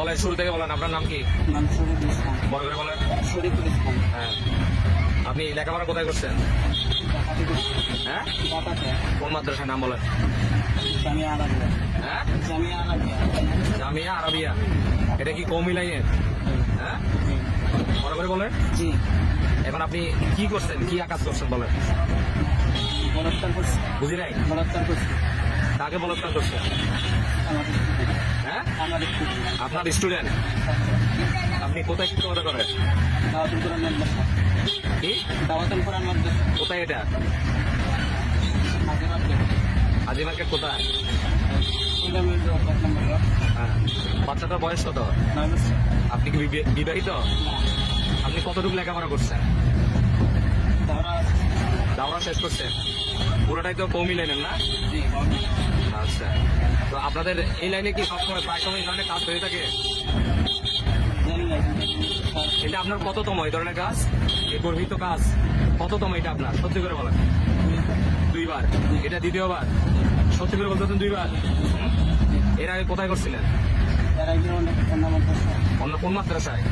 বলেন শুরু থেকে বলেন আপনার নাম কি? নাম শরীফুল ইসলাম। বড় করে বলেন। শরীফুল ইসলাম। হ্যাঁ। আপনি লেখাপড়া কোথায় করছেন? হ্যাঁ? কোন মাদ্রাসার নাম বলেন? জামিয়া আরাবিয়া। হ্যাঁ? জামিয়া আরাবিয়া। জামিয়া আরবিয়া। এটা কি কৌমি লাইনের? হ্যাঁ? বড় করে বলেন। জি। এখন আপনি কি করছেন? কি আকাশ করছেন বলেন? বলাৎকার করছি। বুঝি নাই? বলাৎকার করছি। কাকে বলৎকার করছেন? হ্যাঁ? আপনার স্টুডেন্ট আপনি কোথায় শিক্ষকতা করেন? কি? দাওয়াতুল কোরআন কোথায় এটা? আজি মার্কেট কোথায়? হ্যাঁ। বাচ্চাটার বয়স কত? আপনি কি বিবে- বিবাহিত? আপনি কতটুকু লেখাপড়া করছেন? দাওরা শেষ করছেন? পুরোটাই তো কমই লাইনের না? আচ্ছা। তো আপনাদের এই লাইনে কি সবসময় প্রায় সময় এই ধরনের কাজ হয়ে থাকে? এটা আপনার কততম এই ধরনের কাজ? এই গর্বিত কাজ কততম এটা আপনার? সত্যি করে বলেন দুইবার। এটা দ্বিতীয়বার। সত্যি করে বলতে দুইবার? এর আগে কোথায় করছিলেন? অন্য কোন মাদ্রাসায়?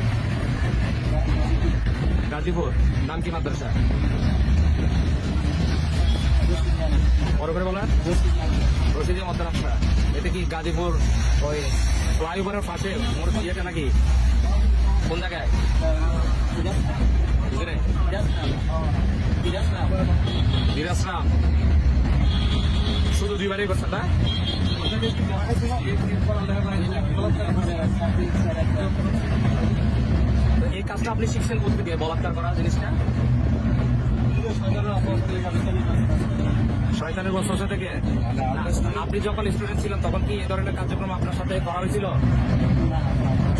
গাজীপুর। নাম কি মাদ্রাসা? বড় করে বলেন রশিদি মাদ্রাসা এটা কি গাজীপুর ওই ফ্লাইওভারের পাশে মোর ইয়েটা নাকি? কোন জায়গায়? শুধু দুইবারই করছেন না এই কাজটা আপনি শিখছেন কোথা থেকে বলাৎকার করা জিনিসটা? শয়তানের বছর থেকে আপনি যখন স্টুডেন্ট ছিলেন তখন কি এই ধরনের কার্যক্রম আপনার সাথে করা হয়েছিল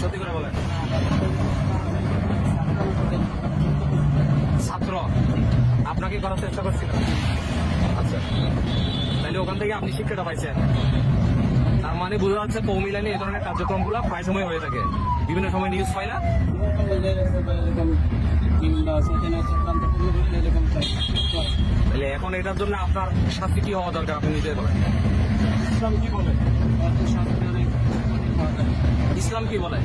সত্যি করে বলেন ছাত্র আপনাকে করার চেষ্টা করছিল আচ্ছা তাহলে ওখান থেকে আপনি শিক্ষাটা পাইছেন তার মানে বোঝা যাচ্ছে কৌমি লাইনে এই ধরনের কার্যক্রমগুলো প্রায় সময় হয়ে থাকে বিভিন্ন সময় নিউজ পাই না তাহলে এখন এটার জন্য আপনার শাস্তি কি হওয়া দরকার আপনি নিজে বলেন। ইসলাম কি বলে? ইসলাম কি বলে?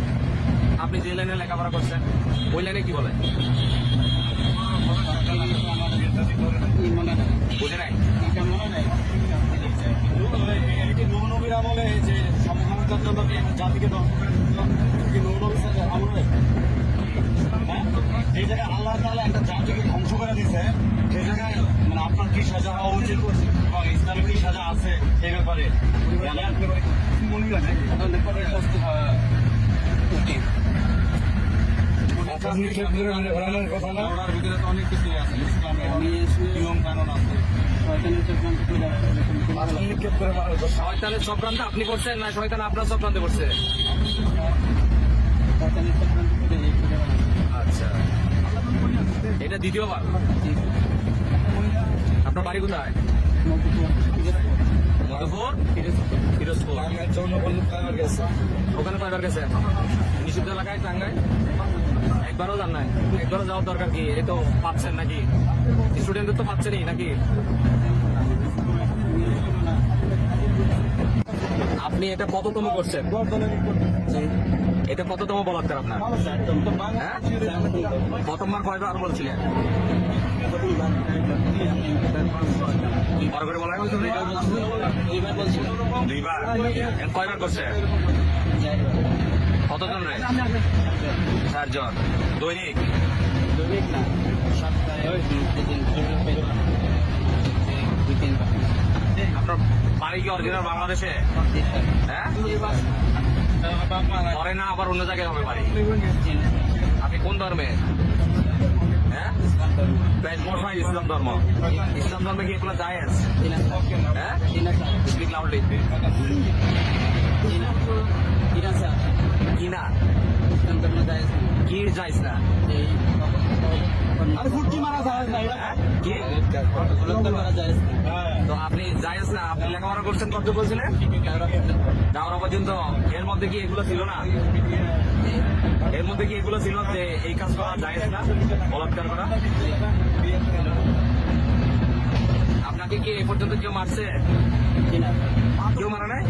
আপনি যে লাইনে লেখাপড়া করছেন ওই লাইনে কি বলে? বুঝে নাই? আমলে যে সমকামিতার জন্য জাতিকে ধ্বংস করে দিল কি নবী আমলে এই জায়গায় আল্লাহ তাআলা একটা জাতিকে ধ্বংস করে দিছে সেই জায়গায় মানে আপনার কি সাজা হওয়া উচিত? এবং ইসলামে কি সাজা আছে এই ব্যাপারে? অনেক আছে আপনি করছেন না শয়তান আপনার চক্রান্ত করছে? আচ্ছা। এটা দ্বিতীয়বার? আপনার বাড়ি কোথায়? মধুপুর? ফিরোজপুর। ওখানে কয়বার গেছেন? নিষিদ্ধ এলাকায় টাঙ্গায় একবারও যান নাই। একবারও যাওয়ার দরকার কি? এই তো পাচ্ছেন নাকি? স্টুডেন্টদের তো পাচ্ছেনই নাকি? আপনি এটা কততম করছেন? এটা কততম বলাৎকার আপনার হ্যাঁ? প্রথমবার কয়বার বলছিলেন? আপনার বাড়ি কি অরিজিনাল বাংলাদেশে? হ্যাঁ? পরে না, আবার অন্য জায়গায় হবে বাড়ি। আপনি কোন ধর্মে? হ্যাঁ? ইসলাম ধর্ম। ইসলাম ধর্মে কি এগুলো জায়েজ হ্যাঁ? স্পিক লাউডলি কি না? কি যাইস না? আরে ফুটকি মারা যায় না এটা? কি? মারা যায়। তো আপনি যাইস না? আপনি লেখাপড়া করছেন কত বলছিলেন যাওয়ার পর্যন্ত। এর মধ্যে কি এগুলো ছিল না? এর মধ্যে কি এগুলো ছিল যে এই কাজ করা না? বলাৎকার করা? আপনাকে কি এ পর্যন্ত কেউ মারছে? কেউ মারা নাই?